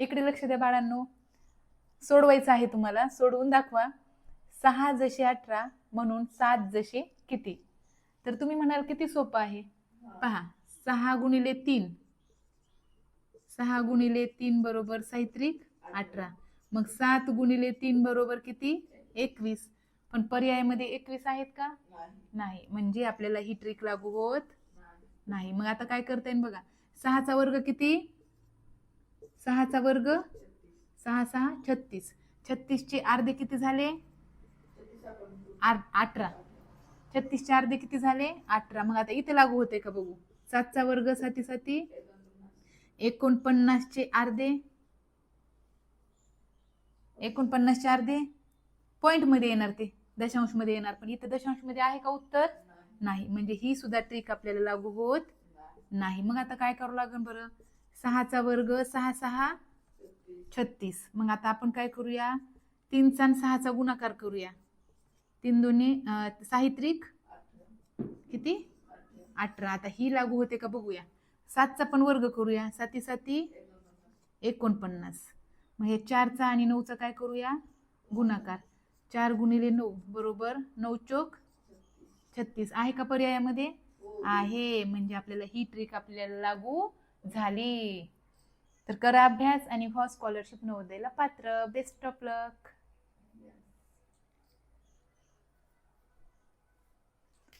इकडे लक्ष द्या बाळांनो. सोडवायचं आहे तुम्हाला. सोडवून दाखवा. सहा जसे अठरा म्हणून सात जसे किती? तर तुम्ही म्हणाल किती सोपं आहे? पहा. सहा गुणिले तीन. सहा गुणिले तीन बरोबर साहित्रिक अठरा. मग सात गुणिले तीन बरोबर किती? एकवीस. पण पर्यायामध्ये एकवीस आहेत का? नाही. म्हणजे आपल्याला ही ट्रिक लागू होत नाही. मग आता काय करता येईल बघा. सहाचा वर्ग किती? सहाचा वर्ग? सहा सहा छत्तीस. छत्तीसचे अर्धे किती झाले? आर- अठरा. छत्तीसचे अर्धे किती झाले? अठरा. मग आता इथे लागू होते का बघू? सातचा वर्ग साती साती. एकोणपन्नासचे अर्धे? एकोणपन्नासचे अर्धे? पॉईंटमध्ये येणार ते. दशांशमध्ये येणार. पण इथे दशांशमध्ये आहे का उत्तर? नाही. म्हणजे ही सुद्धा ट्रिक आपल्याला लागू होत नाही. मग आता काय करावं लागेल बरं? सहाचा वर्ग सहा सहा छत्तीस. मग आता आपण काय करूया? तीनचा आणि सहाचा गुणाकार करूया. तीन दोन्ही साहित्रिक? किती? अठरा. आता ही लागू होते का बघूया. सातचा पण वर्ग करूया. साती साती एकोणपन्नास. मग हे चारचा आणि नऊचा काय करूया? गुणाकार. चार गुणिले नऊ बरोबर? नऊ चोक छत्तीस. आहे का पर्यायामध्ये? आहे. म्हणजे आपल्याला ही ट्रिक आपल्याला लागू झाली. तर करा अभ्यास आणि फॉर स्कॉलरशिप नवोदयला पात्र. Best of luck